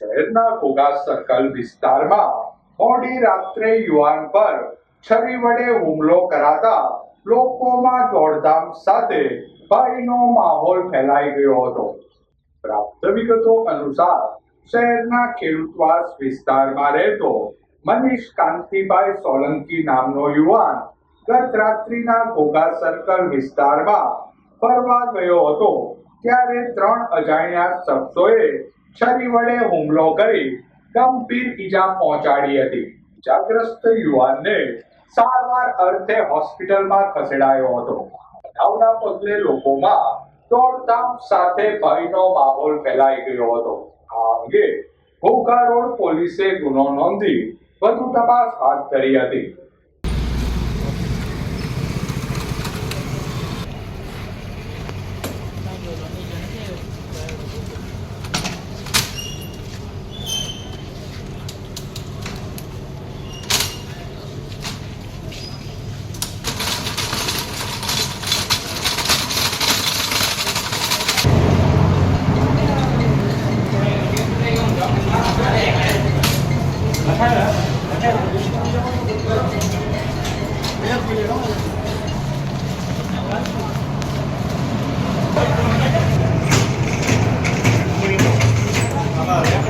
શહેરના ઘોઘા સર્કલ વિસ્તારમાં મોડી રાત્રે યુવાન પર છરી વડે હુમલો કરાતા લોકોમાં દોડધામ સાથે ભયનો માહોલ ફેલાઈ ગયો હતો. પ્રાપ્ત વિગતો અનુસાર શહેરના ખેડૂતવાસ વિસ્તારમાં રહેતો મનીષ કાંતિભાઈ સોલંકી નામનો યુવાન ગત રાત્રિના ઘોઘા સર્કલ વિસ્તારમાં ફરવા ગયો હતો, ત્યારે ત્રણ અજાણ્યા શખ્સોએ છરી વડે હુમલો કરી ગંભીર ઈજા પહોંચાડી હતી. ઇજાગ્રસ્ત યુવાનને સારવાર અર્થે હોસ્પિટલમાં ખસેડાયો હતો. બનાવના પગલે લોકોમાં દોડધામ સાથે ભયનો માહોલ ફેલાઈ ગયો હતો. આ અંગે ભોગા રોડ પોલીસે ગુનો નોંધી વધુ તપાસ હાથ ધરી હતી. Thank you.